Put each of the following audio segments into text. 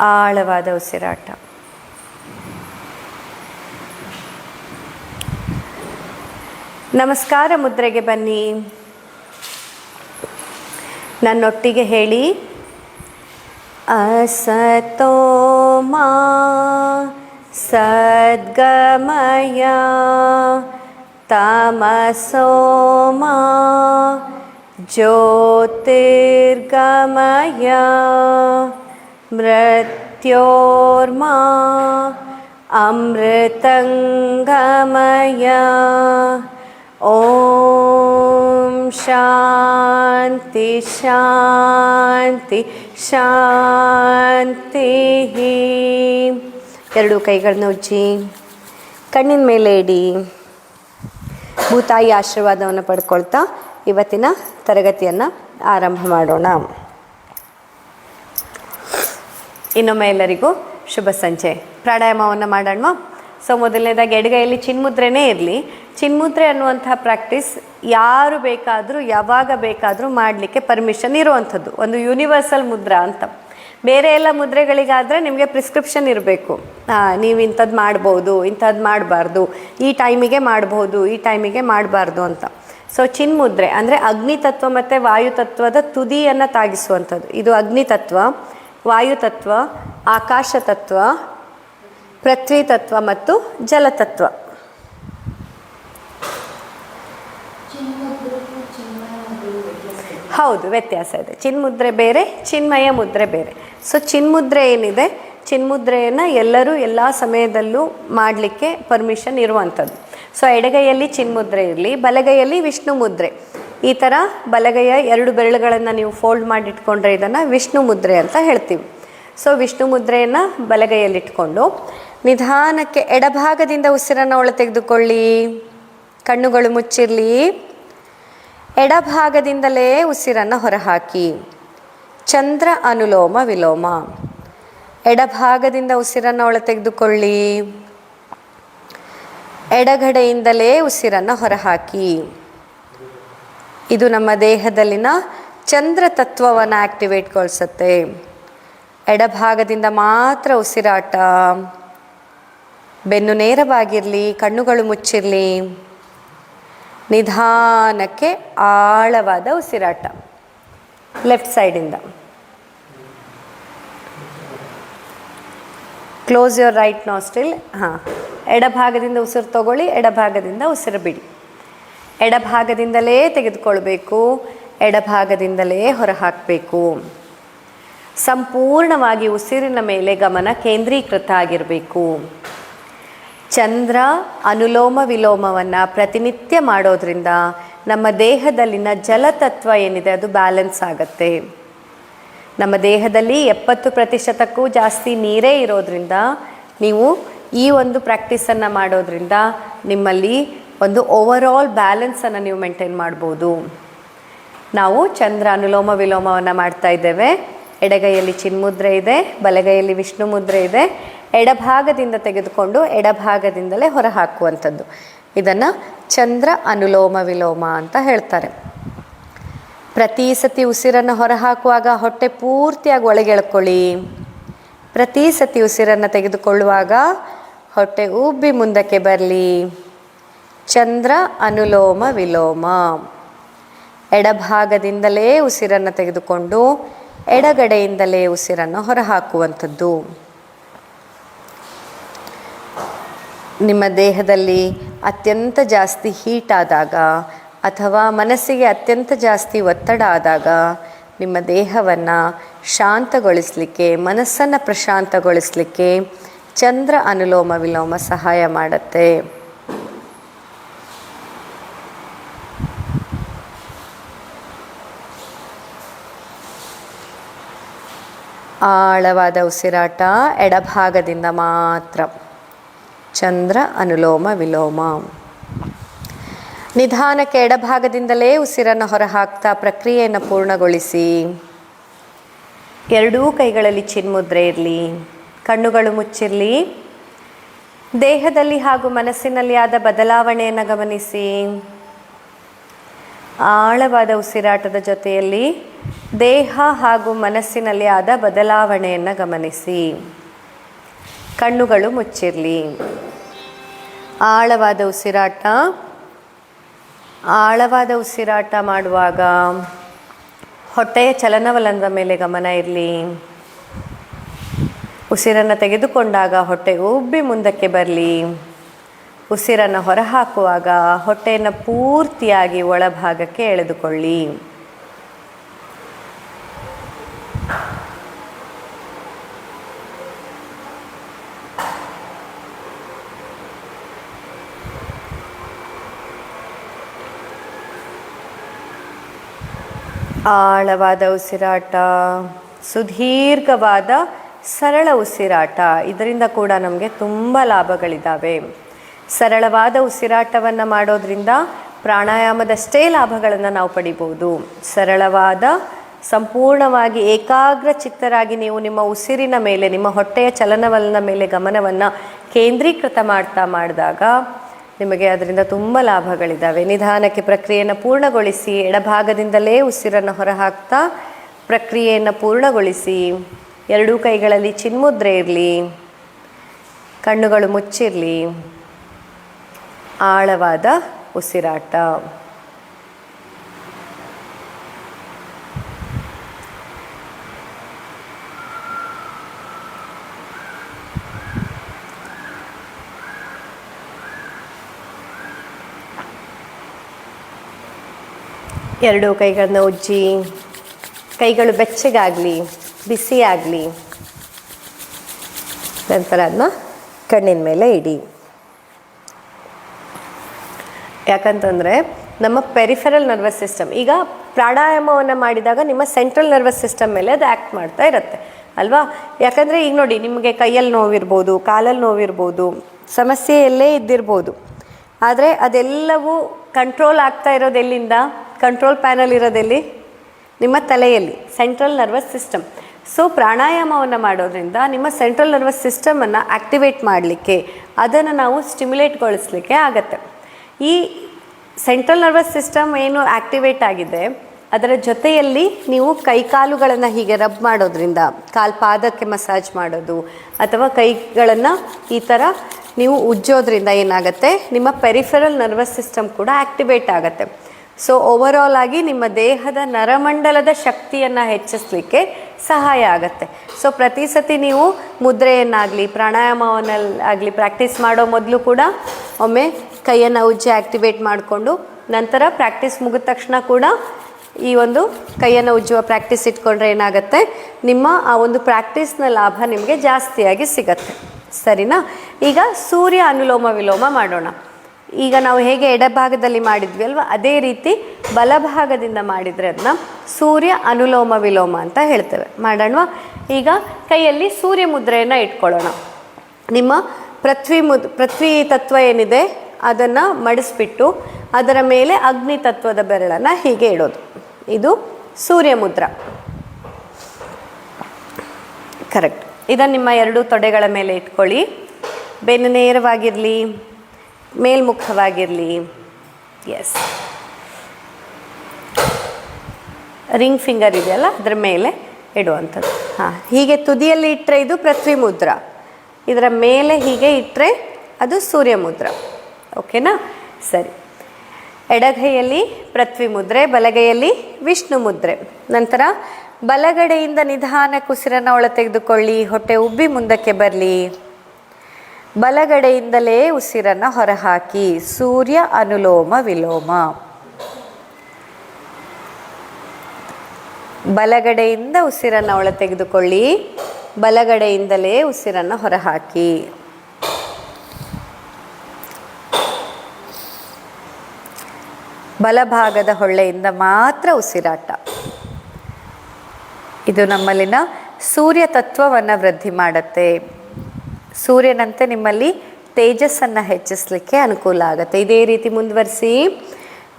ಆಳವಾದ ಉಸಿರಾಟ ನಮಸ್ಕಾರ ಮುದ್ರೆಗೆ ಬನ್ನಿ ನನ್ನೊಟ್ಟಿಗೆ ಹೇಳಿ ಅಸತೋ ಮಾ ಸದ್ಗಮಯ ತಮಸೋ ಮಾ ಜ್ಯೋತಿರ್ಗಮಯ ಮೃತ್ಯೋರ್ಮಾ ಅಮೃತಂಗಮಯ ಓಂ ಶಾಂತಿ ಶಾಂತಿ ಶಾಂತಿ ಎರಡು ಕೈಗಳನ್ನ ಉಜ್ಜಿ, ಕಣ್ಣಿನ ಮೇಲೆ ಇಡಿ. ಭೂತಾಯಿ ಆಶೀರ್ವಾದವನ್ನು ಪಡ್ಕೊಳ್ತಾ ಇವತ್ತಿನ ತರಗತಿಯನ್ನು ಆರಂಭ ಮಾಡೋಣ. ಇನ್ನೊಮ್ಮೆ ಎಲ್ಲರಿಗೂ ಶುಭ ಸಂಜೆ. ಪ್ರಾಣಾಯಾಮವನ್ನು ಮಾಡೋಣ ಸೊ, ಮೊದಲನೇದಾಗಿ ಎಡಗೈಯಲ್ಲಿ ಚಿನ್ಮುದ್ರೆನೇ ಇರಲಿ. ಚಿನ್ಮುದ್ರೆ ಅನ್ನುವಂಥ ಪ್ರಾಕ್ಟೀಸ್ ಯಾರು ಬೇಕಾದರೂ, ಯಾವಾಗ ಬೇಕಾದರೂ ಮಾಡಲಿಕ್ಕೆ ಪರ್ಮಿಷನ್ ಇರುವಂಥದ್ದು. ಒಂದು ಯೂನಿವರ್ಸಲ್ ಮುದ್ರಾ ಅಂತ. ಬೇರೆ ಎಲ್ಲ ಮುದ್ರೆಗಳಿಗಾದರೆ ನಿಮಗೆ ಪ್ರಿಸ್ಕ್ರಿಪ್ಷನ್ ಇರಬೇಕು. ನೀವು ಇಂಥದ್ದು ಮಾಡ್ಬೋದು ಇಂಥದ್ದು ಮಾಡಬಾರ್ದು, ಈ ಟೈಮಿಗೆ ಮಾಡ್ಬೋದು, ಈ ಟೈಮಿಗೆ ಮಾಡಬಾರ್ದು ಅಂತ. ಸೊ ಚಿನ್ಮುದ್ರೆ ಅಂದರೆ ಅಗ್ನಿತತ್ವ ಮತ್ತು ವಾಯುತತ್ವದ ತುದಿಯನ್ನು ತಾಗಿಸುವಂಥದ್ದು. ಇದು ಅಗ್ನಿತತ್ವ ವಾಯುತತ್ವ ಆಕಾಶ ತತ್ವ ಪೃಥ್ವಿ ತತ್ವ ಮತ್ತು ಜಲತತ್ವ ಹೌದು ವ್ಯತ್ಯಾಸ ಇದೆ. ಚಿನ್ಮುದ್ರೆ ಬೇರೆ ಚಿನ್ಮಯ ಮುದ್ರೆ ಬೇರೆ. ಸೊ ಚಿನ್ಮುದ್ರೆ ಏನಿದೆ? ಚಿನ್ಮುದ್ರೆಯನ್ನು ಎಲ್ಲರೂ ಎಲ್ಲ ಸಮಯದಲ್ಲೂ ಮಾಡಲಿಕ್ಕೆ ಪರ್ಮಿಷನ್ ಇರುವಂಥದ್ದು. ಸೊ ಎಡಗೈಯಲ್ಲಿ ಚಿನ್ಮುದ್ರೆ ಇರಲಿ, ಬಲಗೈಯಲ್ಲಿ ವಿಷ್ಣು ಮುದ್ರೆ ಈ ಥರ ಬಲಗೈಯ ಎರಡು ಬೆರಳುಗಳನ್ನು ನೀವು ಫೋಲ್ಡ್ ಮಾಡಿಟ್ಕೊಂಡ್ರೆ ಇದನ್ನು ವಿಷ್ಣು ಮುದ್ರೆ ಅಂತ ಹೇಳ್ತೀವಿ. ಸೊ ವಿಷ್ಣು ಮುದ್ರೆಯನ್ನು ಬಲಗೈಯಲ್ಲಿಟ್ಕೊಂಡು ನಿಧಾನಕ್ಕೆ ಎಡಭಾಗದಿಂದ ಉಸಿರನ್ನು ಒಳ ತೆಗೆದುಕೊಳ್ಳಿ. ಕಣ್ಣುಗಳು ಮುಚ್ಚಿರಲಿ. ಎಡಭಾಗದಿಂದಲೇ ಉಸಿರನ್ನು ಹೊರಹಾಕಿ. ಚಂದ್ರ ಅನುಲೋಮ ವಿಲೋಮ. ಎಡಭಾಗದಿಂದ ಉಸಿರನ್ನು ಒಳ ತೆಗೆದುಕೊಳ್ಳಿ. ಎಡಗಡೆಯಿಂದಲೇ ಉಸಿರನ್ನು ಹೊರಹಾಕಿ. ಇದು ನಮ್ಮ ದೇಹದಲ್ಲಿನ ಚಂದ್ರ ತತ್ವವನ್ನು ಆಕ್ಟಿವೇಟ್ಗೊಳಿಸುತ್ತೆ ಎಡಭಾಗದಿಂದ ಮಾತ್ರ ಉಸಿರಾಟ. ಬೆನ್ನು ನೇರವಾಗಿರಲಿ, ಕಣ್ಣುಗಳು ಮುಚ್ಚಿರಲಿ. ನಿಧಾನಕ್ಕೆ ಆಳವಾದ ಉಸಿರಾಟ. ಲೆಫ್ಟ್ ಸೈಡಿಂದ ಕ್ಲೋಸ್ ಯುವರ್ ರೈಟ್ ನಾಸ್ಟಿಲ್ ಹಾಂ. ಎಡಭಾಗದಿಂದ ಉಸಿರು ತಗೊಳ್ಳಿ, ಎಡಭಾಗದಿಂದ ಉಸಿರು ಬಿಡಿ. ಎಡಭಾಗದಿಂದಲೇ ತೆಗೆದುಕೊಳ್ಬೇಕು, ಎಡಭಾಗದಿಂದಲೇ ಹೊರಹಾಕಬೇಕು. ಸಂಪೂರ್ಣವಾಗಿ ಉಸಿರಿನ ಮೇಲೆ ಗಮನ ಕೇಂದ್ರೀಕೃತ ಆಗಿರಬೇಕು. ಚಂದ್ರ ಅನುಲೋಮ ವಿಲೋಮವನ್ನು ಪ್ರತಿನಿತ್ಯ ಮಾಡೋದ್ರಿಂದ ನಮ್ಮ ದೇಹದಲ್ಲಿನ ಜಲತತ್ವ ಏನಿದೆ ಅದು ಬ್ಯಾಲೆನ್ಸ್ ಆಗುತ್ತೆ. ನಮ್ಮ ದೇಹದಲ್ಲಿ ಎಪ್ಪತ್ತು ಪ್ರತಿಶತಕ್ಕೂ ಜಾಸ್ತಿ ನೀರೇ ಇರೋದ್ರಿಂದ ನೀವು ಈ ಒಂದು ಪ್ರಾಕ್ಟೀಸನ್ನು ಮಾಡೋದ್ರಿಂದ ನಿಮ್ಮಲ್ಲಿ ಒಂದು ಓವರಾಲ್ ಬ್ಯಾಲೆನ್ಸನ್ನು ನೀವು ಮೇಂಟೈನ್ ಮಾಡ್ಬೋದು. ನಾವು ಚಂದ್ರ ಅನುಲೋಮ ವಿಲೋಮವನ್ನು ಮಾಡ್ತಾ ಇದ್ದೇವೆ. ಎಡಗೈಯಲ್ಲಿ ಚಿನ್ಮುದ್ರೆ ಇದೆ, ಬಲಗೈಯಲ್ಲಿ ವಿಷ್ಣು ಮುದ್ರೆ ಇದೆ. ಎಡಭಾಗದಿಂದ ತೆಗೆದುಕೊಂಡು ಎಡಭಾಗದಿಂದಲೇ ಹೊರ ಹಾಕುವಂಥದ್ದು ಇದನ್ನು ಚಂದ್ರ ಅನುಲೋಮ ವಿಲೋಮ ಅಂತ ಹೇಳ್ತಾರೆ. ಪ್ರತಿ ಸತಿ ಉಸಿರನ್ನು ಹೊರಹಾಕುವಾಗ ಹೊಟ್ಟೆ ಪೂರ್ತಿಯಾಗಿ ಒಳಗೆಳ್ಕೊಳ್ಳಿ. ಪ್ರತಿ ಸತಿ ಉಸಿರನ್ನು ತೆಗೆದುಕೊಳ್ಳುವಾಗ ಹೊಟ್ಟೆ ಉಬ್ಬಿ ಮುಂದಕ್ಕೆ ಬರಲಿ. ಚಂದ್ರ ಅನುಲೋಮ ವಿಲೋಮ. ಎಡಭಾಗದಿಂದಲೇ ಉಸಿರನ್ನು ತೆಗೆದುಕೊಂಡು ಎಡಗಡೆಯಿಂದಲೇ ಉಸಿರನ್ನು ಹೊರಹಾಕುವಂಥದ್ದು. ನಿಮ್ಮ ದೇಹದಲ್ಲಿ ಅತ್ಯಂತ ಜಾಸ್ತಿ ಹೀಟ್ ಆದಾಗ ಅಥವಾ ಮನಸ್ಸಿಗೆ ಅತ್ಯಂತ ಜಾಸ್ತಿ ಒತ್ತಡ ಆದಾಗ ನಿಮ್ಮ ದೇಹವನ್ನು ಶಾಂತಗೊಳಿಸಲಿಕ್ಕೆ, ಮನಸ್ಸನ್ನು ಪ್ರಶಾಂತಗೊಳಿಸಲಿಕ್ಕೆ ಚಂದ್ರ ಅನುಲೋಮ ವಿಲೋಮ ಸಹಾಯ ಮಾಡುತ್ತೆ. ಆಳವಾದ ಉಸಿರಾಟ ಎಡಭಾಗದಿಂದ ಮಾತ್ರ. ಚಂದ್ರ ಅನುಲೋಮ ವಿಲೋಮ. ನಿಧಾನಕ್ಕೆ ಎಡಭಾಗದಿಂದಲೇ ಉಸಿರನ್ನು ಹೊರಹಾಕ್ತಾ ಪ್ರಕ್ರಿಯೆಯನ್ನು ಪೂರ್ಣಗೊಳಿಸಿ. ಎರಡೂ ಕೈಗಳಲ್ಲಿ ಚಿನ್ಮುದ್ರೆ ಇರಲಿ, ಕಣ್ಣುಗಳು ಮುಚ್ಚಿರಲಿ. ದೇಹದಲ್ಲಿ ಹಾಗೂ ಮನಸ್ಸಿನಲ್ಲಿ ಆದ ಬದಲಾವಣೆಯನ್ನು ಗಮನಿಸಿ. ಆಳವಾದ ಉಸಿರಾಟದ ಜೊತೆಯಲ್ಲಿ ದೇಹ ಹಾಗೂ ಮನಸ್ಸಿನಲ್ಲಿ ಆದ ಬದಲಾವಣೆಯನ್ನು ಗಮನಿಸಿ. ಕಣ್ಣುಗಳು ಮುಚ್ಚಿರಲಿ. ಆಳವಾದ ಉಸಿರಾಟ ಆಳವಾದ ಉಸಿರಾಟ ಮಾಡುವಾಗ ಹೊಟ್ಟೆಯ ಚಲನವಲನದ ಮೇಲೆ ಗಮನ ಇರಲಿ. ಉಸಿರನ್ನು ತೆಗೆದುಕೊಂಡಾಗ ಹೊಟ್ಟೆ ಉಬ್ಬಿ ಮುಂದಕ್ಕೆ ಬರಲಿ. ಉಸಿರನ್ನು ಹೊರಹಾಕುವಾಗ ಹೊಟ್ಟೆಯನ್ನು ಪೂರ್ತಿಯಾಗಿ ಒಳಭಾಗಕ್ಕೆ ಎಳೆದುಕೊಳ್ಳಿ. ಆಳವಾದ ಉಸಿರಾಟ, ಸುದೀರ್ಘವಾದ ಸರಳ ಉಸಿರಾಟ, ಇದರಿಂದ ಕೂಡ ನಮಗೆ ತುಂಬ ಲಾಭಗಳಿದ್ದಾವೆ ಸರಳವಾದ ಉಸಿರಾಟವನ್ನು ಮಾಡೋದ್ರಿಂದ ಪ್ರಾಣಾಯಾಮದಷ್ಟೇ ಲಾಭಗಳನ್ನು ನಾವು ಪಡಿಬೋದು. ಸರಳವಾದ, ಸಂಪೂರ್ಣವಾಗಿ ಏಕಾಗ್ರ ಚಿತ್ತರಾಗಿ ನೀವು ನಿಮ್ಮ ಉಸಿರಿನ ಮೇಲೆ, ನಿಮ್ಮ ಹೊಟ್ಟೆಯ ಚಲನವಲನ ಮೇಲೆ ಗಮನವನ್ನು ಕೇಂದ್ರೀಕೃತ ಮಾಡ್ತಾ ಮಾಡಿದಾಗ ನಿಮಗೆ ಅದರಿಂದ ತುಂಬ ಲಾಭಗಳಿದ್ದಾವೆ. ನಿಧಾನಕ್ಕೆ ಪ್ರಕ್ರಿಯೆಯನ್ನು ಪೂರ್ಣಗೊಳಿಸಿ, ಎಡಭಾಗದಿಂದಲೇ ಉಸಿರನ್ನು ಹೊರಹಾಕ್ತಾ, ಪ್ರಕ್ರಿಯೆಯನ್ನು ಪೂರ್ಣಗೊಳಿಸಿ, ಎರಡೂ ಕೈಗಳಲ್ಲಿ ಚಿನ್ಮುದ್ರೆ ಇರಲಿ, ಕಣ್ಣುಗಳು ಮುಚ್ಚಿರಲಿ, ಆಳವಾದ ಉಸಿರಾಟ. ಎರಡು ಕೈಗಳನ್ನ ಉಜ್ಜಿ, ಕೈಗಳು ಬೆಚ್ಚಗಾಗಲಿ ಬಿಸಿ ಆಗಲಿ ನಂತರ ಅದನ್ನ ಕಣ್ಣಿನ ಮೇಲೆ ಇಡಿ. ಯಾಕಂತಂದರೆ ನಮ್ಮ ಪೆರಿಫೆರಲ್ ನರ್ವಸ್ ಸಿಸ್ಟಮ್ ಈಗ ಪ್ರಾಣಾಯಾಮವನ್ನು ಮಾಡಿದಾಗ ನಿಮ್ಮ ಸೆಂಟ್ರಲ್ ನರ್ವಸ್ ಸಿಸ್ಟಮ್ ಮೇಲೆ ಅದು ಆ್ಯಕ್ಟ್ ಮಾಡ್ತಾ ಇರುತ್ತೆ, ಅಲ್ವಾ? ಯಾಕಂದರೆ ಈಗ ನೋಡಿ, ನಿಮಗೆ ಕೈಯಲ್ಲಿ ನೋವಿರ್ಬೋದು, ಕಾಲಲ್ಲಿ ನೋವಿರ್ಬೋದು, ಸಮಸ್ಯೆಯಲ್ಲೇ ಇದ್ದಿರ್ಬೋದು, ಆದರೆ ಅದೆಲ್ಲವೂ ಕಂಟ್ರೋಲ್ ಆಗ್ತಾ ಇರೋದು ಎಲ್ಲಿಂದ? ಕಂಟ್ರೋಲ್ ಪ್ಯಾನಲ್ ಇರೋದೆಲ್ಲಿ? ನಿಮ್ಮ ತಲೆಯಲ್ಲಿ ಸೆಂಟ್ರಲ್ ನರ್ವಸ್ ಸಿಸ್ಟಮ್ ಸೊ ಪ್ರಾಣಾಯಾಮವನ್ನು ಮಾಡೋದ್ರಿಂದ ನಿಮ್ಮ ಸೆಂಟ್ರಲ್ ನರ್ವಸ್ ಸಿಸ್ಟಮನ್ನು ಆ್ಯಕ್ಟಿವೇಟ್ ಮಾಡಲಿಕ್ಕೆ, ಅದನ್ನು ನಾವು ಸ್ಟಿಮ್ಯುಲೇಟ್ಗೊಳಿಸ್ಲಿಕ್ಕೆ ಆಗತ್ತೆ. ಈ ಸೆಂಟ್ರಲ್ ನರ್ವಸ್ ಸಿಸ್ಟಮ್ ಏನು ಆ್ಯಕ್ಟಿವೇಟ್ ಆಗಿದೆ, ಅದರ ಜೊತೆಯಲ್ಲಿ ನೀವು ಕೈಕಾಲುಗಳನ್ನು ಹೀಗೆ ರಬ್ ಮಾಡೋದ್ರಿಂದ, ಕಾಲು ಪಾದಕ್ಕೆ ಮಸಾಜ್ ಮಾಡೋದು, ಅಥವಾ ಕೈಗಳನ್ನು ಈ ಥರ ನೀವು ಉಜ್ಜೋದ್ರಿಂದ ಏನಾಗುತ್ತೆ, ನಿಮ್ಮ ಪೆರಿಫೆರಲ್ ನರ್ವಸ್ ಸಿಸ್ಟಮ್ ಕೂಡ ಆ್ಯಕ್ಟಿವೇಟ್ ಆಗುತ್ತೆ. ಸೊ ಓವರಾಲ್ ಆಗಿ ನಿಮ್ಮ ದೇಹದ ನರಮಂಡಲದ ಶಕ್ತಿಯನ್ನು ಹೆಚ್ಚಿಸಲಿಕ್ಕೆ ಸಹಾಯ ಆಗುತ್ತೆ. ಸೊ ಪ್ರತಿ ಸತಿ ನೀವು ಮುದ್ರೆಯನ್ನಾಗಲಿ ಪ್ರಾಣಾಯಾಮವನ್ನಾಗಲಿ ಪ್ರಾಕ್ಟೀಸ್ ಮಾಡೋ ಮೊದಲು ಕೂಡ ಒಮ್ಮೆ ಕೈಯನ್ನು ಉಜ್ಜಿ ಆ್ಯಕ್ಟಿವೇಟ್ ಮಾಡಿಕೊಂಡು ನಂತರ ಪ್ರಾಕ್ಟೀಸ್ ಮುಗಿದ ತಕ್ಷಣ ಕೂಡ ಈ ಒಂದು ಕೈಯನ್ನು ಉಜ್ಜುವ ಪ್ರಾಕ್ಟೀಸ್ ಇಟ್ಕೊಂಡ್ರೆ ಏನಾಗುತ್ತೆ? ನಿಮ್ಮ ಆ ಒಂದು ಪ್ರಾಕ್ಟೀಸ್ನ ಲಾಭ ನಿಮಗೆ ಜಾಸ್ತಿಯಾಗಿ ಸಿಗತ್ತೆ. ಸರಿನಾ? ಈಗ ಸೂರ್ಯ ಅನುಲೋಮ ವಿಲೋಮ ಮಾಡೋಣ. ಈಗ ನಾವು ಹೇಗೆ ಎಡಭಾಗದಲ್ಲಿ ಮಾಡಿದ್ವಿ ಅಲ್ವಾ? ಅದೇ ರೀತಿ ಬಲಭಾಗದಿಂದ ಮಾಡಿದರೆ ಅದನ್ನ ಸೂರ್ಯ ಅನುಲೋಮ ವಿಲೋಮ ಅಂತ ಹೇಳ್ತೇವೆ. ಮಾಡೋಣ ಈಗ ಕೈಯಲ್ಲಿ ಸೂರ್ಯ ಮುದ್ರೆಯನ್ನು ಇಟ್ಕೊಳ್ಳೋಣ. ನಿಮ್ಮ ಪೃಥ್ವಿ ಮುದ್, ಪೃಥ್ವಿ ತತ್ವ ಏನಿದೆ ಅದನ್ನು ಮಡಿಸ್ಬಿಟ್ಟು ಅದರ ಮೇಲೆ ಅಗ್ನಿ ತತ್ವದ ಬೆರಳನ್ನು ಹೀಗೆ ಇಡೋದು. ಇದು ಸೂರ್ಯ ಮುದ್ರ. ಕರೆಕ್ಟ್. ಇದನ್ನು ನಿಮ್ಮ ಎರಡು ತೊಡೆಗಳ ಮೇಲೆ ಇಟ್ಕೊಳ್ಳಿ. ಬೆನ್ನು ನೇರವಾಗಿರಲಿ. ಮೇಲ್ಮುಖವಾಗಿರಲಿ. ಎಸ್ ರಿಂಗ್ ಫಿಂಗರ್ ಇದೆಯಲ್ಲ, ಅದರ ಮೇಲೆ ಇಡುವಂಥದ್ದು. ಹಾಂ, ಹೀಗೆ ತುದಿಯಲ್ಲಿ ಇಟ್ಟರೆ ಇದು ಪೃಥ್ವಿ ಮುದ್ರ. ಇದರ ಮೇಲೆ ಹೀಗೆ ಇಟ್ಟರೆ ಅದು ಸೂರ್ಯ ಮುದ್ರ. ಓಕೆನಾ ಸರಿ. ಎಡಗೈಯಲ್ಲಿ ಪೃಥ್ವಿ ಮುದ್ರೆ, ಬಲಗೈಯಲ್ಲಿ ವಿಷ್ಣು ಮುದ್ರೆ. ನಂತರ ಬಲಗಡೆಯಿಂದ ನಿಧಾನ ಕುಸಿರನ್ನು ಒಳ ತೆಗೆದುಕೊಳ್ಳಿ, ಹೊಟ್ಟೆ ಉಬ್ಬಿ ಮುಂದಕ್ಕೆ ಬರಲಿ. ಬಲಗಡೆಯಿಂದಲೇ ಉಸಿರನ್ನು ಹೊರಹಾಕಿ, ಸೂರ್ಯ ಅನುಲೋಮ ವಿಲೋಮ. ಬಲಗಡೆಯಿಂದ ಉಸಿರನ್ನು ಒಳ ತೆಗೆದುಕೊಳ್ಳಿ, ಬಲಗಡೆಯಿಂದಲೇ ಉಸಿರನ್ನು ಹೊರಹಾಕಿ. ಬಲಭಾಗದ ಹೊಳ್ಳೆಯಿಂದ ಮಾತ್ರ ಉಸಿರಾಟ. ಇದು ನಮ್ಮಲ್ಲಿನ ಸೂರ್ಯ ತತ್ವವನ್ನು ವೃದ್ಧಿ ಮಾಡುತ್ತೆ. ಸೂರ್ಯನಂತೆ ನಿಮ್ಮಲ್ಲಿ ತೇಜಸ್ಸನ್ನು ಹೆಚ್ಚಿಸಲಿಕ್ಕೆ ಅನುಕೂಲ ಆಗುತ್ತೆ. ಇದೇ ರೀತಿ ಮುಂದುವರಿಸಿ,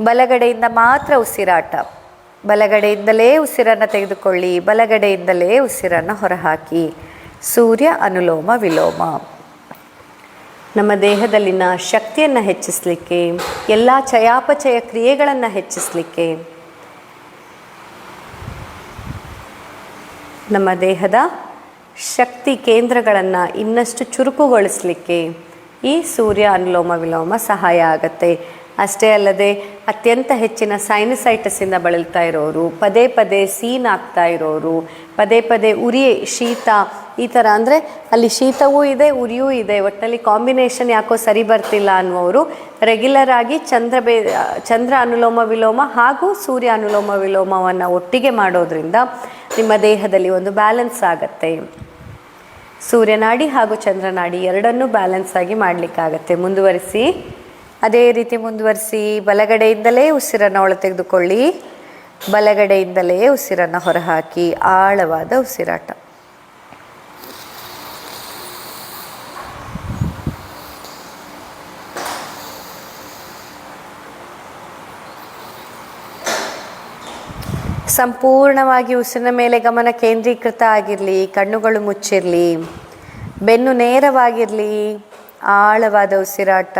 ಬಲಗಡೆಯಿಂದ ಮಾತ್ರ ಉಸಿರಾಟ. ಬಲಗಡೆಯಿಂದಲೇ ಉಸಿರನ್ನು ತೆಗೆದುಕೊಳ್ಳಿ, ಬಲಗಡೆಯಿಂದಲೇ ಉಸಿರನ್ನು ಹೊರಹಾಕಿ. ಸೂರ್ಯ ಅನುಲೋಮ ವಿಲೋಮ. ನಮ್ಮ ದೇಹದಲ್ಲಿನ ಶಕ್ತಿಯನ್ನು ಹೆಚ್ಚಿಸಲಿಕ್ಕೆ, ಎಲ್ಲ ಚಯಾಪಚಯ ಕ್ರಿಯೆಗಳನ್ನು ಹೆಚ್ಚಿಸಲಿಕ್ಕೆ, ನಮ್ಮ ದೇಹದ ಶಕ್ತಿ ಕೇಂದ್ರಗಳನ್ನು ಇನ್ನಷ್ಟು ಚುರುಕುಗೊಳಿಸಲಿಕ್ಕೆ ಈ ಸೂರ್ಯ ಅನುಲೋಮ ವಿಲೋಮ ಸಹಾಯ ಆಗುತ್ತೆ. ಅಷ್ಟೇ ಅಲ್ಲದೆ ಅತ್ಯಂತ ಹೆಚ್ಚಿನ ಸೈನಸೈಟಸಿಂದ ಬಳಲ್ತಾ ಇರೋರು, ಪದೇ ಪದೇ ಸೀನ್ ಆಗ್ತಾ ಇರೋರು, ಪದೇ ಪದೇ ಉರಿ, ಶೀತ, ಈ ಥರ ಅಂದರೆ ಅಲ್ಲಿ ಶೀತವೂ ಇದೆ, ಉರಿಯೂ ಇದೆ. ಒಟ್ಟಲ್ಲಿ ಕಾಂಬಿನೇಷನ್ ಯಾಕೋ ಸರಿ ಬರ್ತಿಲ್ಲ ಅನ್ನುವರು ರೆಗ್ಯುಲರ್ ಆಗಿ ಚಂದ್ರ ಬೇ, ಚಂದ್ರ ಅನುಲೋಮ ವಿಲೋಮ ಹಾಗೂ ಸೂರ್ಯ ಅನುಲೋಮ ವಿಲೋಮವನ್ನು ಒಟ್ಟಿಗೆ ಮಾಡೋದ್ರಿಂದ ನಿಮ್ಮ ದೇಹದಲ್ಲಿ ಒಂದು ಬ್ಯಾಲೆನ್ಸ್ ಆಗತ್ತೆ. ಸೂರ್ಯನಾಡಿ ಹಾಗೂ ಚಂದ್ರನಾಡಿ ಎರಡನ್ನೂ ಬ್ಯಾಲೆನ್ಸ್ ಆಗಿ ಮಾಡಲಿಕ್ಕಾಗತ್ತೆ. ಮುಂದುವರಿಸಿ, ಅದೇ ರೀತಿ ಮುಂದುವರಿಸಿ, ಬಲಗಡೆಯಿಂದಲೇ ಉಸಿರನ್ನು ಒಳ ತೆಗೆದುಕೊಳ್ಳಿ. ಬಲಗಡೆಯಿಂದಲೇ ಉಸಿರನ್ನು ಹೊರಹಾಕಿ, ಆಳವಾದ ಉಸಿರಾಟ. ಸಂಪೂರ್ಣವಾಗಿ ಉಸಿರಿನ ಮೇಲೆ ಗಮನ ಕೇಂದ್ರೀಕೃತ ಆಗಿರಲಿ ಕಣ್ಣುಗಳು ಮುಚ್ಚಿರಲಿ ಬೆನ್ನು ನೇರವಾಗಿರಲಿ ಆಳವಾದ ಉಸಿರಾಟ.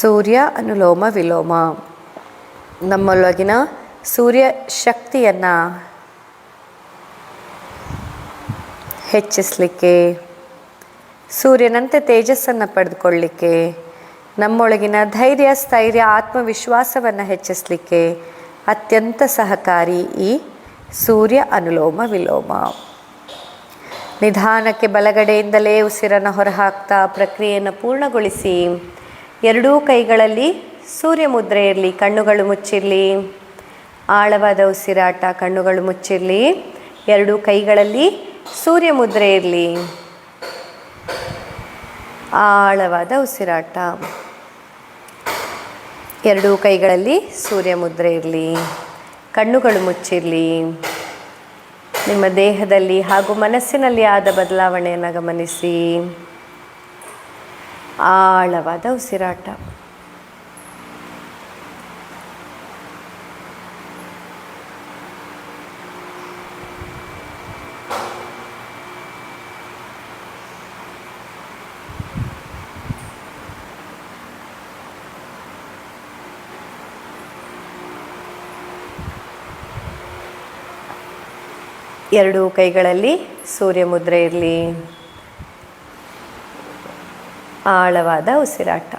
ಸೂರ್ಯ ಅನುಲೋಮ ವಿಲೋಮ. ನಮ್ಮೊಳಗಿನ ಸೂರ್ಯ ಶಕ್ತಿಯನ್ನು ಹೆಚ್ಚಿಸಲಿಕ್ಕೆ, ಸೂರ್ಯನಂತೆ ತೇಜಸ್ಸನ್ನು ಪಡೆದುಕೊಳ್ಳಿಕ್ಕೆ, ನಮ್ಮೊಳಗಿನ ಧೈರ್ಯ, ಸ್ಥೈರ್ಯ, ಆತ್ಮವಿಶ್ವಾಸವನ್ನು ಹೆಚ್ಚಿಸಲಿಕ್ಕೆ ಅತ್ಯಂತ ಸಹಕಾರಿ ಈ ಸೂರ್ಯ ಅನುಲೋಮ ವಿಲೋಮ. ನಿಧಾನಕ್ಕೆ ಬಲಗಡೆಯಿಂದಲೇ ಉಸಿರನ್ನು ಹೊರಹಾಕ್ತಾ ಪ್ರಕ್ರಿಯೆಯನ್ನು ಪೂರ್ಣಗೊಳಿಸಿ ಎರಡೂ ಕೈಗಳಲ್ಲಿ ಸೂರ್ಯ ಮುದ್ರೆ ಇರಲಿ ಕಣ್ಣುಗಳು ಮುಚ್ಚಿರಲಿ. ಆಳವಾದ ಉಸಿರಾಟ, ಕಣ್ಣುಗಳು ಮುಚ್ಚಿರಲಿ. ಎರಡೂ ಕೈಗಳಲ್ಲಿ ಸೂರ್ಯ ಮುದ್ರೆ ಇರಲಿ ಆಳವಾದ ಉಸಿರಾಟ. ಎರಡೂ ಕೈಗಳಲ್ಲಿ ಸೂರ್ಯ ಮುದ್ರೆ ಇರಲಿ ಕಣ್ಣುಗಳು ಮುಚ್ಚಿರಲಿ. ನಿಮ್ಮ ದೇಹದಲ್ಲಿ ಹಾಗೂ ಮನಸ್ಸಿನಲ್ಲಿ ಆದ ಬದಲಾವಣೆಯನ್ನು ಗಮನಿಸಿ. ಆಳವಾದ ಉಸಿರಾಟ. ಎರಡೂ ಕೈಗಳಲ್ಲಿ ಸೂರ್ಯ ಮುದ್ರೆ ಇರಲಿ. ಆಳವಾದ ಉಸಿರಾಟ.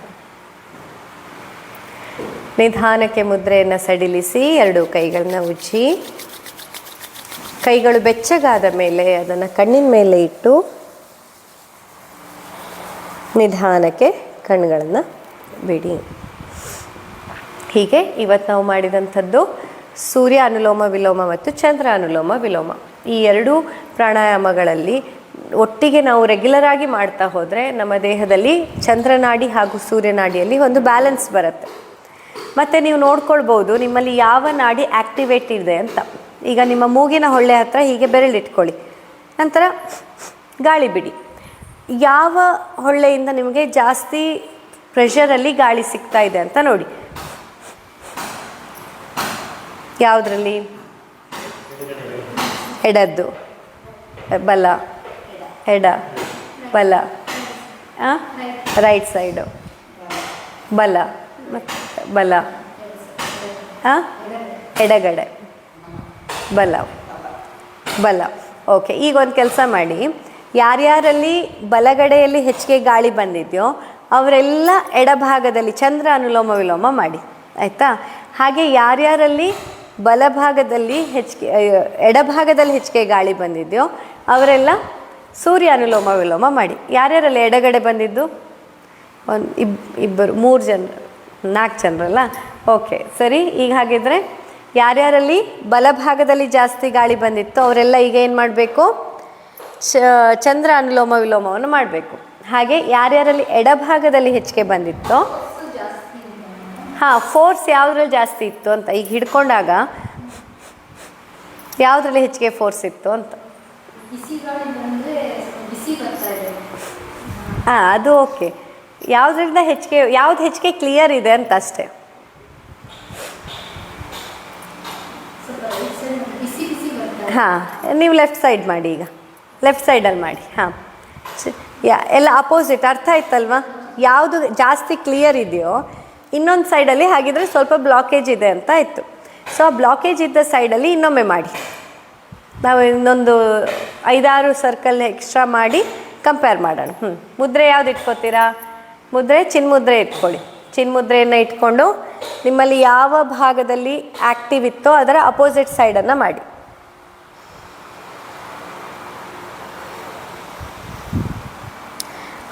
ನಿಧಾನಕ್ಕೆ ಮುದ್ರೆಯನ್ನು ಸಡಿಲಿಸಿ ಎರಡು ಕೈಗಳನ್ನ ಉಜ್ಜಿ, ಕೈಗಳು ಬೆಚ್ಚಗಾದ ಮೇಲೆ ಅದನ್ನು ಕಣ್ಣಿನ ಮೇಲೆ ಇಟ್ಟು ನಿಧಾನಕ್ಕೆ ಕಣ್ಣುಗಳನ್ನು ಬಿಡಿ. ಹೀಗೆ ಇವತ್ತು ನಾವು ಮಾಡಿದಂಥದ್ದು ಸೂರ್ಯ ಅನುಲೋಮ ವಿಲೋಮ ಮತ್ತು ಚಂದ್ರ ಅನುಲೋಮ ವಿಲೋಮ. ಈ ಎರಡೂ ಪ್ರಾಣಾಯಾಮಗಳಲ್ಲಿ ಒಟ್ಟಿಗೆ ನಾವು ರೆಗ್ಯುಲರ್ ಆಗಿ ಮಾಡ್ತಾ ಹೋದರೆ ನಮ್ಮ ದೇಹದಲ್ಲಿ ಚಂದ್ರನಾಡಿ ಹಾಗೂ ಸೂರ್ಯನಾಡಿಯಲ್ಲಿ ಒಂದು ಬ್ಯಾಲೆನ್ಸ್ ಬರುತ್ತೆ. ಮತ್ತು ನೀವು ನೋಡ್ಕೊಳ್ಬೋದು, ನಿಮ್ಮಲ್ಲಿ ಯಾವ ನಾಡಿ ಆ್ಯಕ್ಟಿವೇಟ್ ಇದೆ ಅಂತ. ಈಗ ನಿಮ್ಮ ಮೂಗಿನ ಹೊಳ್ಳೆ ಹತ್ರ ಹೀಗೆ ಬೆರಳಿಟ್ಕೊಳ್ಳಿ. ನಂತರ ಗಾಳಿ ಬಿಡಿ. ಯಾವ ಹೊಳ್ಳೆಯಿಂದ ನಿಮಗೆ ಜಾಸ್ತಿ ಪ್ರೆಷರಲ್ಲಿ ಗಾಳಿ ಸಿಗ್ತಾ ಇದೆ ಅಂತ ನೋಡಿ. ಯಾವುದರಲ್ಲಿ? ಎಡದ್ದು. ಬಲ. ಎಡ ಬಲ ರೈಟ್ ಸೈಡು ಬಲ, ಮತ್ತು ಬಲ ಹಾಂ ಎಡಗಡೆ, ಬಲ ಬಲ. ಓಕೆ ಈಗ ಒಂದು ಕೆಲಸ ಮಾಡಿ. ಯಾರ್ಯಾರಲ್ಲಿ ಬಲಗಡೆಯಲ್ಲಿ ಹೆಚ್ಚಿಗೆ ಗಾಳಿ ಬಂದಿದೆಯೋ, ಅವರೆಲ್ಲ ಎಡಭಾಗದಲ್ಲಿ ಚಂದ್ರ ಅನುಲೋಮ ವಿಲೋಮ ಮಾಡಿ. ಆಯಿತಾ? ಹಾಗೆ ಯಾರ್ಯಾರಲ್ಲಿ ಬಲಭಾಗದಲ್ಲಿ ಹೆಚ್ಚಿಗೆ, ಎಡಭಾಗದಲ್ಲಿ ಹೆಚ್ಚಿಗೆ ಗಾಳಿ ಬಂದಿದೆಯೋ, ಅವರೆಲ್ಲ ಸೂರ್ಯ ಅನುಲೋಮ ವಿಲೋಮ ಮಾಡಿ. ಯಾರ್ಯಾರಲ್ಲಿ ಎಡಗಡೆ ಬಂದಿದ್ದು? ಒಂದು ಇಬ್, ಇಬ್ಬರು, ಮೂರು ಜನರು ನಾಲ್ಕು ಜನರಲ್ಲ? ಓಕೆ, ಸರಿ, ಈಗ ಹಾಗಿದ್ರೆ ಯಾರ್ಯಾರಲ್ಲಿ ಬಲಭಾಗದಲ್ಲಿ ಜಾಸ್ತಿ ಗಾಳಿ ಬಂದಿತ್ತು ಅವರೆಲ್ಲ ಈಗ ಏನು ಮಾಡಬೇಕು? ಚ, ಚಂದ್ರ ಅನುಲೋಮ ವಿಲೋಮವನ್ನು ಮಾಡಬೇಕು. ಹಾಗೆ ಯಾರ್ಯಾರಲ್ಲಿ ಎಡಭಾಗದಲ್ಲಿ ಹೆಚ್ಚಿಗೆ ಬಂದಿತ್ತೋ? ಹಾಂ ಫೋರ್ಸ್ ಯಾವುದ್ರಲ್ಲಿ ಜಾಸ್ತಿ ಇತ್ತು ಅಂತ ಈಗ ಹಿಡ್ಕೊಂಡಾಗ ಯಾವುದ್ರಲ್ಲಿ ಹೆಚ್ಚಿಗೆ ಫೋರ್ಸ್ ಇತ್ತು ಅಂತ? ಹಾಂ ಅದು ಓಕೆ. ಯಾವುದರಿಂದ ಹೆಚ್ಚಿಗೆ, ಯಾವ್ದು ಹೆಚ್ಚಿಗೆ ಕ್ಲಿಯರ್ ಇದೆ ಅಂತ ಅಷ್ಟೇ. ಹಾಂ, ನೀವು ಲೆಫ್ಟ್ ಸೈಡ್ ಮಾಡಿ ಈಗ. ಲೆಫ್ಟ್ ಸೈಡಲ್ಲಿ ಮಾಡಿ, ಹಾಂ. ಯಾ, ಎಲ್ಲ ಅಪೋಸಿಟ್ ಅರ್ಥ ಆಯ್ತಲ್ವಾ? ಯಾವುದು ಜಾಸ್ತಿ ಕ್ಲಿಯರ್ ಇದೆಯೋ, ಇನ್ನೊಂದು ಸೈಡಲ್ಲಿ ಹಾಗಿದ್ರೆ ಸ್ವಲ್ಪ ಬ್ಲಾಕೇಜ್ ಇದೆ ಅಂತ ಇತ್ತು ಸೊ ಆ ಬ್ಲಾಕೇಜ್ ಇದ್ದ ಸೈಡಲ್ಲಿ ಇನ್ನೊಮ್ಮೆ ಮಾಡಿ. ನಾವು ಇನ್ನೊಂದು ಐದಾರು ಸರ್ಕಲ್ ಎಕ್ಸ್ಟ್ರಾ ಮಾಡಿ ಕಂಪೇರ್ ಮಾಡೋಣ. ಹ್ಞೂ ಮುದ್ರೆ ಯಾವ್ದು ಇಟ್ಕೋತೀರಾ? ಮುದ್ರೆ ಚಿನ್ಮುದ್ರೆ ಇಟ್ಕೊಳ್ಳಿ. ಚಿನ್ಮುದ್ರೆಯನ್ನು ಇಟ್ಕೊಂಡು ನಿಮ್ಮಲ್ಲಿ ಯಾವ ಭಾಗದಲ್ಲಿ ಆ್ಯಕ್ಟಿವ್ ಇತ್ತೋ ಅದರ ಅಪೋಸಿಟ್ ಸೈಡನ್ನು ಮಾಡಿ.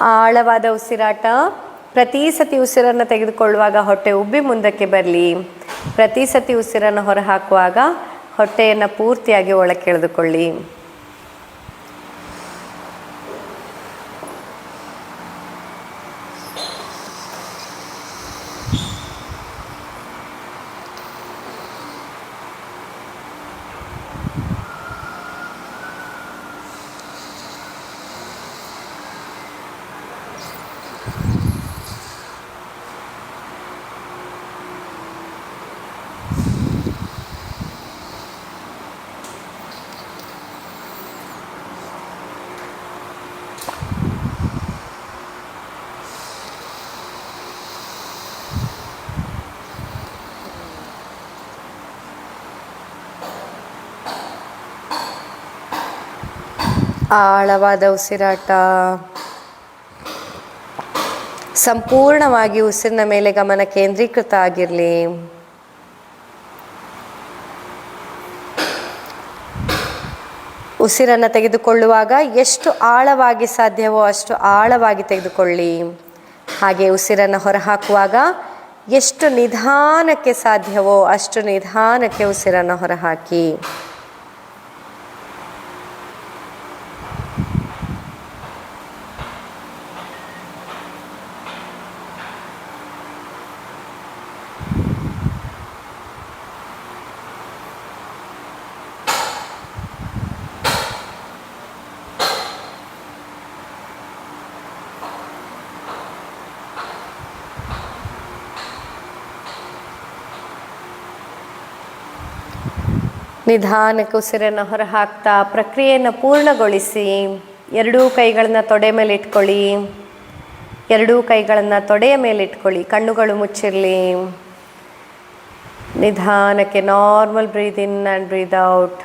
ಆಳವಾದ ಉಸಿರಾಟ. ಪ್ರತಿ ಸತಿ ಉಸಿರನ್ನು ತೆಗೆದುಕೊಳ್ಳುವಾಗ ಹೊಟ್ಟೆ ಉಬ್ಬಿ ಮುಂದಕ್ಕೆ ಬರಲಿ. ಪ್ರತಿ ಸತಿ ಉಸಿರನ್ನು ಹೊರಹಾಕುವಾಗ ಹೊಟ್ಟೆಯನ್ನು ಪೂರ್ತಿಯಾಗಿ ಒಳಕ್ಕೆ ಆಳವಾದ ಉಸಿರಾಟ, ಸಂಪೂರ್ಣವಾಗಿ ಉಸಿರಿನ ಮೇಲೆ ಗಮನ ಕೇಂದ್ರೀಕೃತ ಆಗಿರಲಿ. ಉಸಿರನ್ನು ತೆಗೆದುಕೊಳ್ಳುವಾಗ ಎಷ್ಟು ಆಳವಾಗಿ ಸಾಧ್ಯವೋ ಅಷ್ಟು ಆಳವಾಗಿ ತೆಗೆದುಕೊಳ್ಳಿ. ಹಾಗೆ ಉಸಿರನ್ನು ಹೊರಹಾಕುವಾಗ ಎಷ್ಟು ನಿಧಾನಕ್ಕೆ ಸಾಧ್ಯವೋ ಅಷ್ಟು ನಿಧಾನಕ್ಕೆ ಉಸಿರನ್ನು ಹೊರಹಾಕಿ. ನಿಧಾನಕ್ಕೆ ಉಸಿರನ್ನು ಹೊರಹಾಕ್ತಾ ಪ್ರಕ್ರಿಯೆಯನ್ನು ಪೂರ್ಣಗೊಳಿಸಿ, ಎರಡೂ ಕೈಗಳನ್ನ ತೊಡೆ ಮೇಲೆ ಇಟ್ಕೊಳ್ಳಿ, ಎರಡೂ ಕೈಗಳನ್ನು ತೊಡೆಯ ಮೇಲೆ ಇಟ್ಕೊಳ್ಳಿ, ಕಣ್ಣುಗಳು ಮುಚ್ಚಿರಲಿ. ನಿಧಾನಕ್ಕೆ normal breathe in and breathe out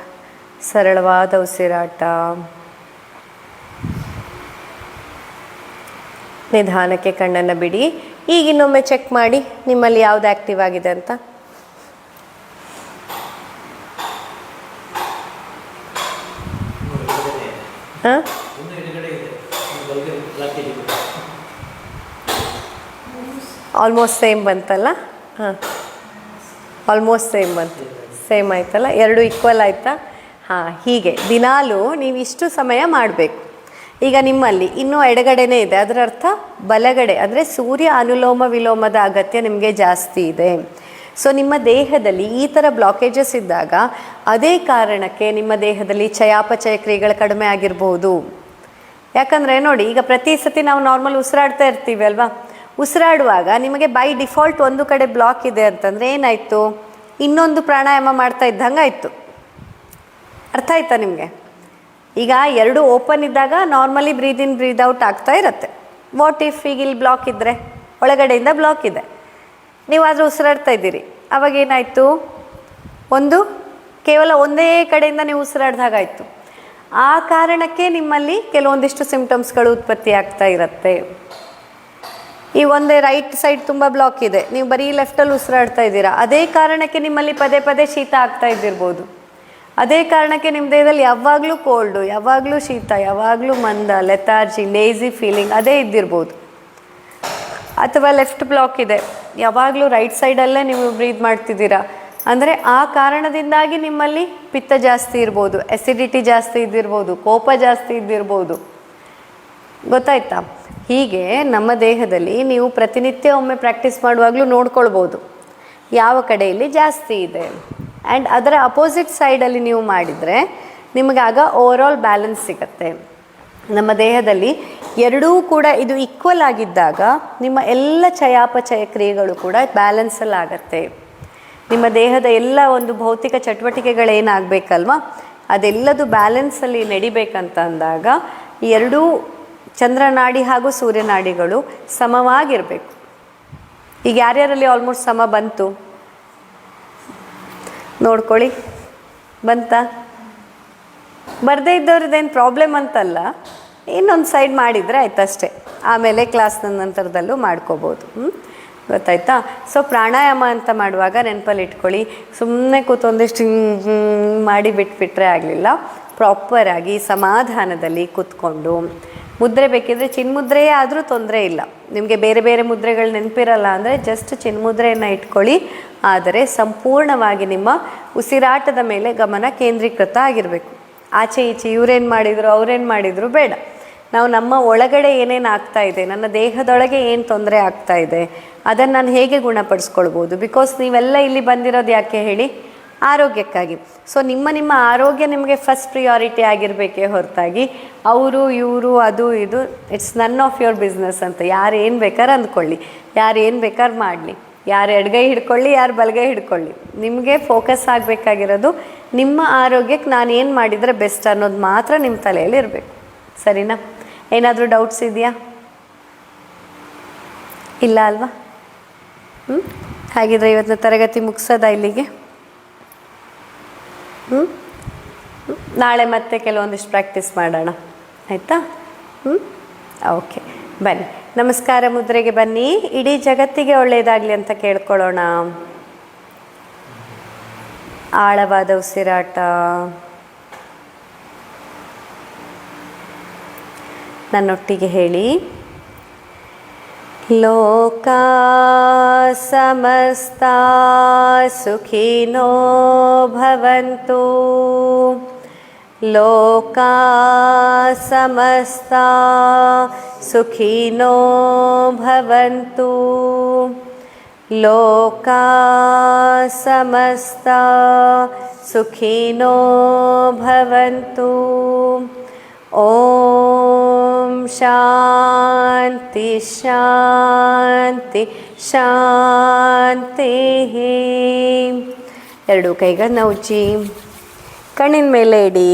ಸರಳವಾದ ಉಸಿರಾಟ. ನಿಧಾನಕ್ಕೆ ಕಣ್ಣನ್ನು ಬಿಡಿ ಈಗ ಇನ್ನೊಮ್ಮೆ ಚೆಕ್ ಮಾಡಿ ನಿಮ್ಮಲ್ಲಿ ಯಾವುದು ಆ್ಯಕ್ಟಿವ್ ಆಗಿದೆ ಅಂತ. ಹಾಂ? ಆಲ್ಮೋಸ್ಟ್ ಸೇಮ್ ಬಂತಲ್ಲ? ಹಾಂ. ಆಲ್ಮೋಸ್ಟ್ ಸೇಮ್ ಬಂತು. ಸೇಮ್ ಆಯ್ತಲ್ಲ? ಎರಡು ಈಕ್ವಲ್ ಆಯ್ತಾ? ಹಾಂ ಹೀಗೆ. ದಿನಾಲೂ ನೀವು ಇಷ್ಟು ಸಮಯ ಮಾಡಬೇಕು. ಈಗ ನಿಮ್ಮಲ್ಲಿ ಇನ್ನೂ ಎಡಗಡೆನೇ ಇದೆ. ಅದರ ಅರ್ಥ ಬಲಗಡೆ ಅಂದರೆ ಸೂರ್ಯ ಅನುಲೋಮ ವಿಲೋಮದ ಅಗತ್ಯ ನಿಮಗೆ ಜಾಸ್ತಿ ಇದೆ. ಸೊ ನಿಮ್ಮ ದೇಹದಲ್ಲಿ ಈ ಥರ ಬ್ಲಾಕೇಜಸ್ ಇದ್ದಾಗ ಅದೇ ಕಾರಣಕ್ಕೆ ನಿಮ್ಮ ದೇಹದಲ್ಲಿ ಚಯಾಪಚಯ ಕ್ರಿಯೆಗಳು ಕಡಿಮೆ ಆಗಿರ್ಬೋದು. ಯಾಕಂದರೆ ನೋಡಿ, ಈಗ ಪ್ರತಿ ಸತಿ ನಾವು ನಾರ್ಮಲ್ ಉಸಿರಾಡ್ತಾ ಇರ್ತೀವಿ ಅಲ್ವಾ? ಉಸಿರಾಡುವಾಗ ನಿಮಗೆ ಬೈ ಡಿಫಾಲ್ಟ್ ಒಂದು ಕಡೆ ಬ್ಲಾಕ್ ಇದೆ ಅಂತಂದರೆ ಏನಾಯಿತು? ಇನ್ನೊಂದು ಪ್ರಾಣಾಯಾಮ ಮಾಡ್ತಾ ಇದ್ದಂಗೆ ಆಯಿತು ಅರ್ಥ ಆಯ್ತಾ ನಿಮಗೆ? ಈಗ ಎರಡು ಓಪನ್ ಇದ್ದಾಗ normally breathe in breathe out ಆಗ್ತಾ ಇರುತ್ತೆ. ವಾಟ್ ಇಫ್ ಈಗ ಇಲ್ಲಿ ಬ್ಲಾಕ್ ಇದ್ದರೆ ಒಳಗಡೆಯಿಂದ ಬ್ಲಾಕ್ ಇದೆ. ನೀವಾದರೂ ಉಸಿರಾಡ್ತಾ ಇದ್ದೀರಿ. ಅವಾಗ ಏನಾಯಿತು? ಒಂದು, ಕೇವಲ ಒಂದೇ ಕಡೆಯಿಂದ ನೀವು ಉಸಿರಾಡ್ದಾಗಾಯಿತು ಆ ಕಾರಣಕ್ಕೆ ನಿಮ್ಮಲ್ಲಿ ಕೆಲವೊಂದಿಷ್ಟು ಸಿಂಪ್ಟಮ್ಸ್ಗಳು ಉತ್ಪತ್ತಿ ಆಗ್ತಾ ಇರುತ್ತೆ. ಈ ಒಂದೇ ರೈಟ್ ಸೈಡ್ ತುಂಬ ಬ್ಲಾಕ್ ಇದೆ. ನೀವು ಬರೀ ಲೆಫ್ಟಲ್ಲಿ ಉಸಿರಾಡ್ತಾ ಇದ್ದೀರಾ. ಅದೇ ಕಾರಣಕ್ಕೆ ನಿಮ್ಮಲ್ಲಿ ಪದೇ ಪದೇ ಶೀತ ಆಗ್ತಾ ಇದ್ದಿರ್ಬೋದು. ಅದೇ ಕಾರಣಕ್ಕೆ ನಿಮ್ಮ ದೇಹದಲ್ಲಿ ಯಾವಾಗಲೂ ಕೋಲ್ಡು ಯಾವಾಗಲೂ ಶೀತ, ಯಾವಾಗಲೂ ಮಂದ ಲೆಥಾರ್ಜಿ ಲೇಜಿ ಫೀಲಿಂಗ್ ಅದೇ ಇದ್ದಿರ್ಬೋದು. ಅಥವಾ ಲೆಫ್ಟ್ ಬ್ಲಾಕ್ ಇದೆ. ಯಾವಾಗಲೂ ರೈಟ್ ಸೈಡಲ್ಲೇ ನೀವು ಬ್ರೀದ್ ಮಾಡ್ತಿದ್ದೀರಾ. ಅಂದರೆ ಆ ಕಾರಣದಿಂದಾಗಿ ನಿಮ್ಮಲ್ಲಿ ಪಿತ್ತ ಜಾಸ್ತಿ ಇರ್ಬೋದು ಎಸಿಡಿಟಿ ಜಾಸ್ತಿ ಇದ್ದಿರ್ಬೋದು, ಕೋಪ ಜಾಸ್ತಿ ಇದ್ದಿರ್ಬೋದು. ಗೊತ್ತಾಯ್ತಾ? ಹೀಗೆ ನಮ್ಮ ದೇಹದಲ್ಲಿ ನೀವು ಪ್ರತಿನಿತ್ಯ ಒಮ್ಮೆ ಪ್ರಾಕ್ಟೀಸ್ ಮಾಡುವಾಗಲೂ ನೋಡ್ಕೊಳ್ಬೋದು. ಯಾವ ಕಡೆಯಲ್ಲಿ ಜಾಸ್ತಿ ಇದೆ? ಆ್ಯಂಡ್ ಅದರ ಅಪೋಸಿಟ್ ಸೈಡಲ್ಲಿ ನೀವು ಮಾಡಿದರೆ ನಿಮಗೆ ಆಗ ಓವರಾಲ್ ಬ್ಯಾಲೆನ್ಸ್ ಸಿಗತ್ತೆ. ನಮ್ಮ ದೇಹದಲ್ಲಿ ಎರಡೂ ಕೂಡ ಇದು ಈಕ್ವಲ್ ಆಗಿದ್ದಾಗ ನಿಮ್ಮ ಎಲ್ಲ ಚಯಾಪಚಯ ಕ್ರಿಯೆಗಳು ಕೂಡ ಬ್ಯಾಲೆನ್ಸಲ್ಲಾಗತ್ತೆ ನಿಮ್ಮ ದೇಹದ ಎಲ್ಲ ಒಂದು ಭೌತಿಕ ಚಟುವಟಿಕೆಗಳೇನಾಗಬೇಕಲ್ವ? ಅದೆಲ್ಲದು ಬ್ಯಾಲೆನ್ಸಲ್ಲಿ ನಡಿಬೇಕಂತ ಅಂದಾಗ ಎರಡೂ ಚಂದ್ರನಾಡಿ ಹಾಗೂ ಸೂರ್ಯನಾಡಿಗಳು ಸಮವಾಗಿರಬೇಕು. ಈಗ ಯಾರ್ಯಾರಲ್ಲಿ ಆಲ್ಮೋಸ್ಟ್ ಸಮ ಬಂತು? ನೋಡ್ಕೊಳ್ಳಿ. ಬಂತಾ? ಬರದೇ ಇದ್ದವ್ರದ್ದೇನು ಪ್ರಾಬ್ಲಮ್ ಅಂತಲ್ಲ, ಇನ್ನೊಂದು ಸೈಡ್ ಮಾಡಿದರೆ ಆಯ್ತು ಅಷ್ಟೇ ಆಮೇಲೆ ಕ್ಲಾಸ್ನ ನಂತರದಲ್ಲೂ ಮಾಡ್ಕೋಬೋದು? ಗೊತ್ತಾಯ್ತಾ? ಸೊ ಪ್ರಾಣಾಯಾಮ ಅಂತ ಮಾಡುವಾಗ ನೆನಪಲ್ಲಿ ಇಟ್ಕೊಳ್ಳಿ. ಸುಮ್ಮನೆ ಕೂತೊಂದಿಷ್ಟು ಮಾಡಿ ಬಿಟ್ಬಿಟ್ರೆ ಆಗಲಿಲ್ಲ. ಪ್ರಾಪರಾಗಿ ಸಮಾಧಾನದಲ್ಲಿ ಕೂತ್ಕೊಂಡು. ಮುದ್ರೆ ಬೇಕಿದ್ರೆ ಚಿನ್ಮುದ್ರೆಯೇ ಆದರೂ ತೊಂದರೆ ಇಲ್ಲ. ನಿಮಗೆ ಬೇರೆ ಬೇರೆ ಮುದ್ರೆಗಳು ನೆನಪಿರಲ್ಲ ಅಂದರೆ ಜಸ್ಟ್ ಚಿನ್ಮುದ್ರೆಯನ್ನು ಇಟ್ಕೊಳ್ಳಿ. ಆದರೆ ಸಂಪೂರ್ಣವಾಗಿ ನಿಮ್ಮ ಉಸಿರಾಟದ ಮೇಲೆ ಗಮನ ಕೇಂದ್ರೀಕೃತ ಆಗಿರಬೇಕು. ಆಚೆ ಈಚೆ ಇವ್ರೇನು ಮಾಡಿದರು, ಅವ್ರೇನು ಮಾಡಿದರು ಬೇಡ. ನಾವು ನಮ್ಮ ಒಳಗಡೆ ಏನೇನು ಆಗ್ತಾ ಇದೆ, ನನ್ನ ದೇಹದೊಳಗೆ ಏನು ತೊಂದರೆ ಆಗ್ತಾ ಇದೆ, ಅದನ್ನು ನಾನು ಹೇಗೆ ಗುಣಪಡಿಸ್ಕೊಳ್ಬೋದು? ಬಿಕಾಸ್ ನೀವೆಲ್ಲ ಇಲ್ಲಿ ಬಂದಿರೋದು ಯಾಕೆ ಹೇಳಿ? ಆರೋಗ್ಯಕ್ಕಾಗಿ. ಸೊ ನಿಮ್ಮ ನಿಮ್ಮ ಆರೋಗ್ಯ ನಿಮಗೆ ಫಸ್ಟ್ ಪ್ರಿಯಾರಿಟಿ ಆಗಿರಬೇಕೇ ಹೊರತಾಗಿ, ಅವರು, ಇವರು, ಅದು, ಇದು it's none of your business ಅಂತ. ಯಾರು ಏನು ಬೇಕಾದ್ರೆ ಅಂದ್ಕೊಳ್ಳಿ, ಯಾರು ಏನು ಬೇಕಾದ್ರೆ ಮಾಡಲಿ. ಯಾರು ಎಡಗೈ ಹಿಡ್ಕೊಳ್ಳಿ, ಯಾರು ಬಲಗೈ ಹಿಡ್ಕೊಳ್ಳಿ. ನಿಮಗೆ ಫೋಕಸ್ ಆಗಬೇಕಾಗಿರೋದು ನಿಮ್ಮ ಆರೋಗ್ಯಕ್ಕೆ ನಾನು ಏನು ಮಾಡಿದರೆ ಬೆಸ್ಟ್ ಅನ್ನೋದು ಮಾತ್ರ ನಿಮ್ಮ ತಲೆಯಲ್ಲಿ ಇರಬೇಕು. ಸರಿನಾ? ಏನಾದರೂ ಡೌಟ್ಸ್ ಇದೆಯಾ? ಇಲ್ಲ ಅಲ್ವಾ? ಹ್ಞೂ ಹಾಗಿದ್ರೆ ಇವತ್ತಿನ ತರಗತಿ ಮುಗಿಸೋದ ಇಲ್ಲಿಗೆ? ಹ್ಞೂ ನಾಳೆ ಮತ್ತೆ ಕೆಲವೊಂದಿಷ್ಟು ಪ್ರಾಕ್ಟೀಸ್ ಮಾಡೋಣ. ಆಯಿತಾ? ಹ್ಞೂ ಓಕೆ. ಬನ್ನಿ. ನಮಸ್ಕಾರ ಮುದ್ರೆಗೆ ಬನ್ನಿ. ಇಡೀ ಜಗತ್ತಿಗೆ ಒಳ್ಳೆಯದಾಗಲಿ ಅಂತ ಕೇಳ್ಕೊಳ್ಳೋಣ. ಆಳವಾದ ಉಸಿರಾಟ. ನನ್ನೊಟ್ಟಿಗೆ ಹೇಳಿ. ಲೋಕ ಸಮಸ್ತ ಸುಖಿನೋ ಭವಂತು. ಲೋಕ ಸಮಸ್ತ ಸುಖಿನೋ ಭವಂತು ಲೋಕ ಸಮಸ್ತ ಸುಖಿನೋ ಭವಂತು ಓಂ ಶಾಂತಿ ಶಾಂತಿ ಶಾಂತಿ ಎರಡು ಕೈಗಳನ್ನ ಉಜ್ಜಿ. ಕಣ್ಣಿನ ಮೇಲೆ ಇಡಿ.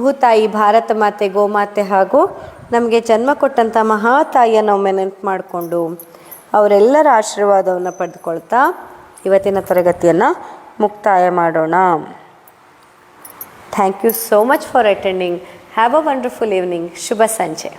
ಭೂತಾಯಿ, ಭಾರತ ಮಾತೆ, ಗೋಮಾತೆ ಹಾಗೂ ನಮಗೆ ಜನ್ಮ ಕೊಟ್ಟಂಥ ಮಹಾತಾಯಿಯನ್ನು ಒಮ್ಮೆ ನೆನಪು ಮಾಡಿಕೊಂಡು ಅವರೆಲ್ಲರ ಆಶೀರ್ವಾದವನ್ನು ಪಡೆದುಕೊಳ್ತಾ ಇವತ್ತಿನ ತರಗತಿಯನ್ನು ಮುಕ್ತಾಯ ಮಾಡೋಣ. Thank you so much for attending have a wonderful evening ಶುಭ ಸಂಜೆ.